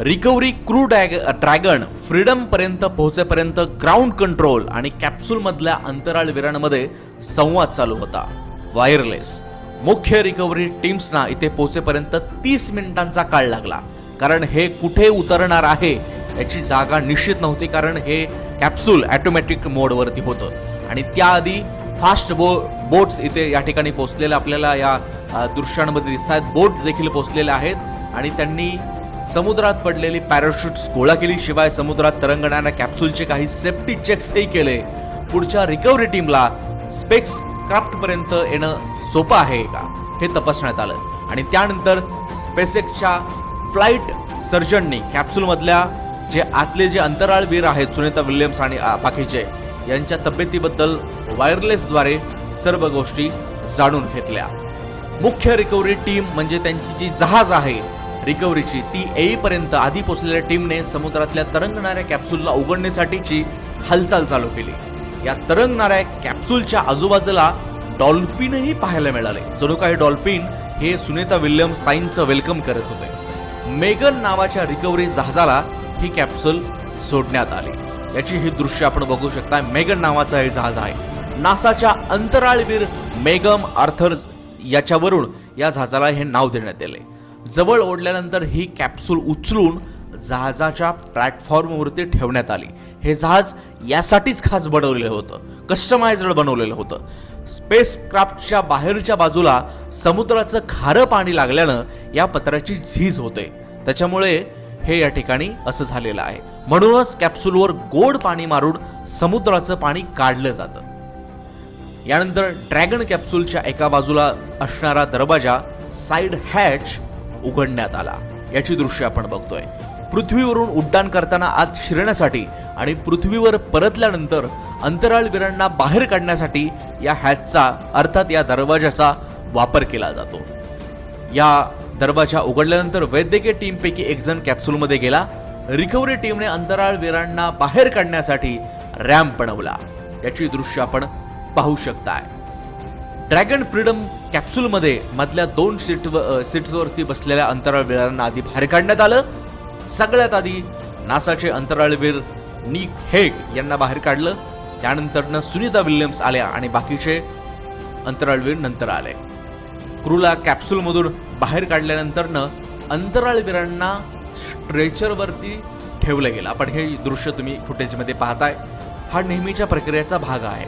Recovery crew dog Dragon फ्रीडमपर्यंत पोहोचेपर्यंत ground control आणि कॅप्सूलमधल्या अंतराळवीरांमध्ये संवाद चालू होता. वायरलेस. मुख्य रिकव्हरी टीम्सना इथे पोहोचेपर्यंत तीस मिनिटांचा काळ लागला. कारण हे कुठे उतरणार आहे याची जागा निश्चित नव्हती कारण हे कॅप्सूल ॲटोमॅटिक मोडवरती होतं. आणि त्याआधी फास्ट बो बोट्स इथे या ठिकाणी पोचलेल्या आपल्याला या दृश्यांमध्ये दिसत आहेत बोट देखील पोचलेल्या आहेत आणि त्यांनी समुद्रात पडलेली पॅराशूट्स गोळा केली शिवाय समुद्रात तरंगणाऱ्या कॅप्सूलचे काही सेफ्टी चेक्सही केले. पुढच्या रिकव्हरी टीमला स्पेक्स क्राफ्टपर्यंत येणं सोपं आहे का? हे तपासण्यात आलं. आणि त्यानंतर स्पेसेक्सच्या फ्लाईट सर्जननी कॅप्सूलमधल्या जे आतले जे अंतराळवीर आहेत सुनीता विल्यम्स आणि पाखीचे यांच्या तब्येतीबद्दल वायरलेसद्वारे सर्व गोष्टी जाणून घेतल्या. मुख्य रिकव्हरी टीम म्हणजे त्यांची जी जहाज आहे रिकव्हरीची ती येईपर्यंत आधी पोचलेल्या टीमने समुद्रातल्या तरंगणाऱ्या कॅप्सूलला उघडण्यासाठीची हालचाल चालू केली. या तरंगणाऱ्या कॅप्सूलच्या आजूबाजूला डॉल्फिनही पाहायला मिळाले. जणू काही डॉल्फिन हे सुनीता विल्यम ताईंचं वेलकम करत होते. मेगन नावाच्या रिकव्हरी जहाजाला ही कॅप्सूल सोडण्यात आली. याची ही दृश्य आपण बघू शकता. मेगन नावाचं हे जहाज आहे. नासाच्या अंतराळवीर मेगम आर्थर्स याच्यावरून या जहाजाला हे नाव देण्यात आले. जवळ ओढल्यानंतर ही कॅप्सूल उचलून जहाजाच्या प्लॅटफॉर्मवरती ठेवण्यात आली. हे जहाज यासाठीच खास बनवलेलं होतं. कस्टमाइज्ड बनवलेलं होतं. स्पेस क्राफ्टच्या बाहेरच्या बाजूला समुद्राचं खारं पाणी लागल्यानं या पत्राची झीज होते. त्याच्यामुळे हे या ठिकाणी असं झालेलं आहे. म्हणूनच कॅप्सूलवर गोड पाणी मारून समुद्राचं पाणी काढलं जातं. यानंतर ड्रॅगन कॅप्सूलच्या एका बाजूला असणारा दरवाजा साईड हॅच उघडण्यात आला. याची दृश्य आपण बघतोय. पृथ्वीवरून उड्डाण करताना आत शिरण्यासाठी आणि पृथ्वीवर परतल्यानंतर अंतराळवीरांना बाहेर काढण्यासाठी या हॅचचा अर्थात या दरवाजाचा वापर केला जातो. या दरवाजा उघडल्यानंतर वैद्यकीय टीमपैकी एक जण कॅप्सूलमध्ये गेला. रिकव्हरी टीमने अंतराळवीरांना बाहेर काढण्यासाठी रॅम्प बनवला. याची दृश्य आपण पाहू शकताय. ड्रॅगन फ्रीडम कॅप्सूलमध्ये मधल्या दोन सीट सीट्सवरती बसलेल्या अंतराळवीरांना आधी बाहेर काढण्यात आलं. सगळ्यात आधी नासाचे अंतराळवीर निक हेग यांना बाहेर काढलं. त्यानंतरनं सुनीता विल्यम्स आल्या आणि बाकीचे अंतराळवीर नंतर आले. क्रूला कॅप्सूलमधून बाहेर काढल्यानंतरनं अंतराळवीरांना स्ट्रेचरवरती ठेवलं गेलं. आपण हे दृश्य तुम्ही फुटेजमध्ये पाहताय. हा नेहमीच्या प्रक्रियेचा भाग आहे.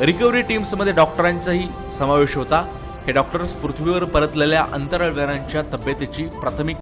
रिकव्हरी टीम्समध्ये डॉक्टरांचाही समावेश होता. हे डॉक्टर्स पृथ्वीवर परतलेल्या अंतराळवीरांच्या तब्येतीची प्राथमिक